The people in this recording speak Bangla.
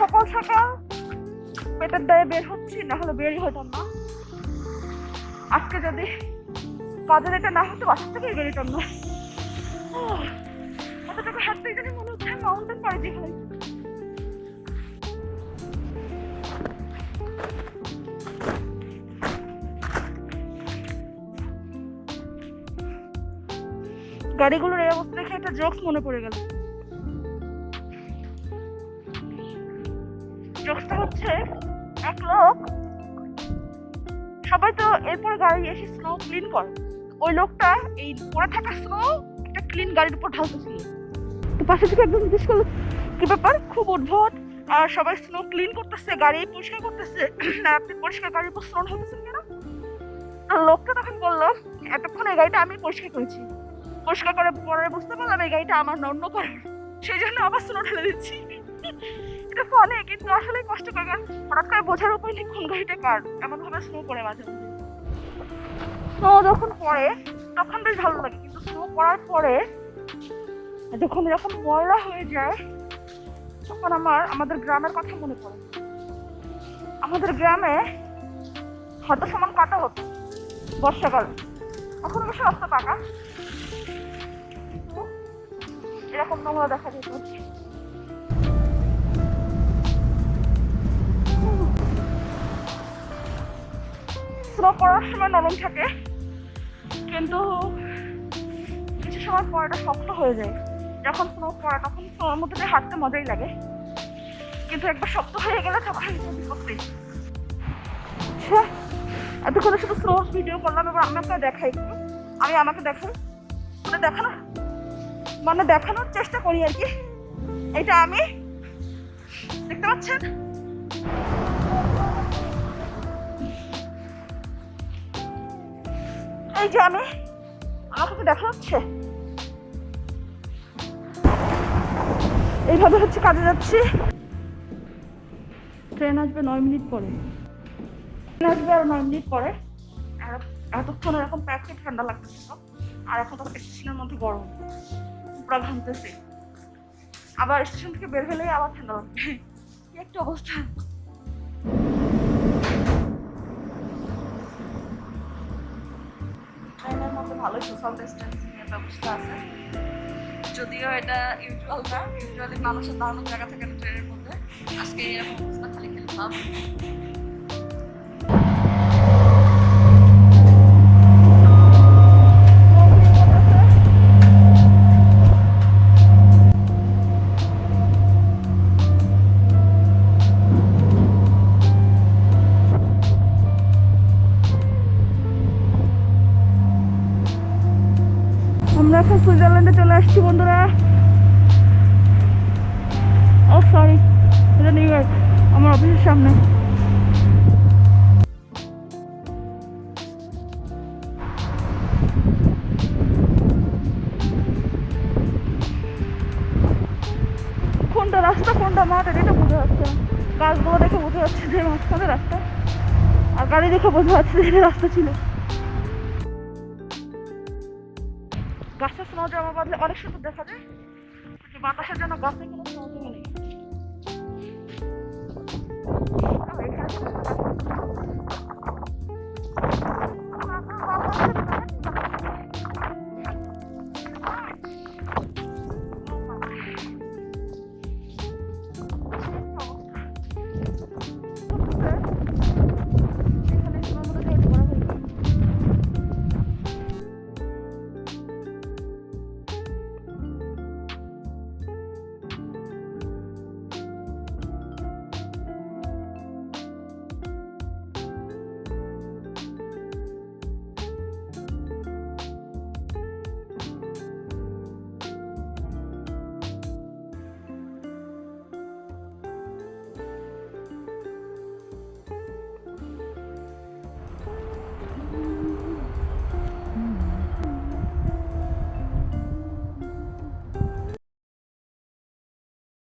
সকাল সকাল পেটের দায়ে বের হচ্ছি, না হলে বেরই হইতাম না। আজকে যদি কাজের এটা না হতো বাসা থেকেই বেরোতাম না। এতটুকু হাঁটতে গেলে মনে হচ্ছে মাউন্টেন পাড়ি দিয়ে গাড়িগুলোর এই অবস্থা দেখে একটা জোকস মনে পড়ে গেল। জোকসটা হচ্ছে এক লোক, সবাই তো এরপর গাড়ি এসে স্নো ক্লিন করে। ওই লোকটা এই পড়ে থাকা স্নো একটা ক্লিন গাড়ির উপর ঢালতেছিল। তো পাশে থেকে একদম জিজ্ঞেস করল, কি ব্যাপার? খুব উদ্ভট। আর সবাই স্নো ক্লিন করতেছে, গাড়ি পরিষ্কার করতেছে আর আপনি পরিষ্কার গাড়ির উপর স্নো ঢালতেছেন কেন? আর লোকটা তখন বলল, এতক্ষণ এই গাড়িটা আমি পরিষ্কার করেছি। পরিষ্কার করে পরে বুঝতে পারলাম এই গাড়িটা আমার না অন্য কারণ সেই জন্য আবার স্নো ঢেলে দিচ্ছি। এটা ফলে কিন্তু আসলে কষ্ট করে, কারণ হঠাৎ করে বোঝার উপায় নেই কোন গাড়িটা কার, এমন ভাবে স্নো করে মাঝে মাঝে স্নো যখন পড়ে, তখন বেশ ভালো লাগে, কিন্তু স্নো পড়ার পরে যখন এরকম ময়লা হয়ে যায়, তখন আমার, আমাদের গ্রামের কথা মনে পড়ে। আমাদের গ্রামে হয়তো সমান কাটা হতো বর্ষাকাল এখন অবশ্য রাস্তা পাকা। এরকম নোংরা দেখা যেত। স্নো পড়ার সময় নরম থাকে, কিন্তু কিছু সময় পর এটা শক্ত হয়ে যায়। যখন স্নো পড়ে, তখন স্নোর মধ্যে হাঁটতে মজাই লাগে। কিন্তু একবার শক্ত হয়ে গেলে তখন করতেই এতক্ষণে শুধু স্নো ভিডিও করলাম, এবার আমি আপনাকে দেখাই। আমি আমাকে দেখাই। মানে দেখানো মানে দেখানোর চেষ্টা করি আর কি। এটা আমি, দেখতে পাচ্ছেন? এই যে আমি আমাকে দেখা যাচ্ছে এইভাবে হচ্ছে কাজে যাচ্ছি। ট্রেন আসবে নয় মিনিট পরে। ট্রেন আসবে আর নয় মিনিট পরে। এতক্ষণ এরকম প্যাকে ঠান্ডা লাগতেছিল আর এখন তো স্টেশনের মধ্যে গরম। পুরো ঘামতেছে আবার স্টেশন থেকে বের হলেই আবার ঠান্ডা লাগবে। কি একটা অবস্থা। ভালোই সোশ্যাল ডিস্টেন্সিং এর ব্যবস্থা আছে। যদিও এটা ইউজুয়াল না ইউজুয়ালি মানুষের দাঁড়ানোর জায়গা থাকে না ট্রেনের মধ্যে আজকে এরকম অবস্থা, খালি খালি এখন সুইজারল্যান্ডে চলে আসছি, বন্ধুরা। ও সরি এটা নিউ ইয়র্ক আমার অফিসের সামনে। কোনটা রাস্তা, কোনটা মাঠ, এটা বোঝা যাচ্ছে গাছগুলো দেখে বোঝা যাচ্ছে যে মাঝখানে রাস্তা। আর গাড়ি দেখে বোঝা যাচ্ছে যে রাস্তা ছিল। স্নো জমা বাঁধলে অনেক সুন্দর দেখা যায়। বাতাসের জন্য গাছে কোনো স্নো নেই।